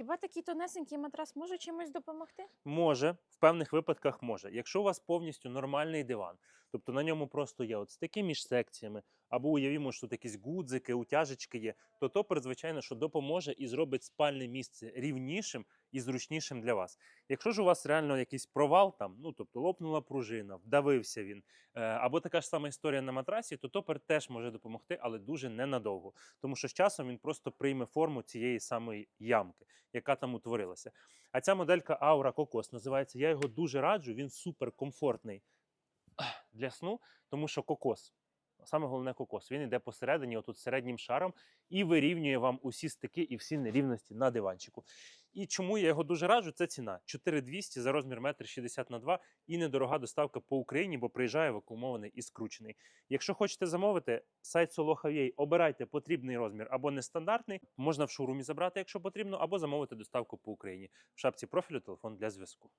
Хіба такий тонесенький матрас може чимось допомогти? Може, в певних випадках може. Якщо у вас повністю нормальний диван, тобто на ньому просто є от стики між секціями, або уявімо, що тут якісь гудзики, утяжечки є, то топер, звичайно, що допоможе і зробить спальне місце рівнішим і зручнішим для вас. Якщо ж у вас реально якийсь провал там, ну тобто лопнула пружина, вдавився він, е, або така ж сама історія на матрасі, то топер теж може допомогти, але дуже ненадовго. Тому що з часом він просто прийме форму цієї самої ямки, яка там утворилася. А ця моделька Aura Cocos називається. Я його дуже раджу, він супер комфортний для сну, тому що кокос. Саме головне кокос. Він йде посередині, отут середнім шаром, і вирівнює вам усі стики і всі нерівності на диванчику. І чому я його дуже раджу? Це ціна 4200 за розмір 1,60 на 2 і недорога доставка по Україні, бо приїжджає вакуумований і скручений. Якщо хочете замовити, сайт Solohavier, обирайте потрібний розмір або нестандартний, можна в шоурумі забрати, якщо потрібно, або замовити доставку по Україні. В шапці профілю телефон для зв'язку.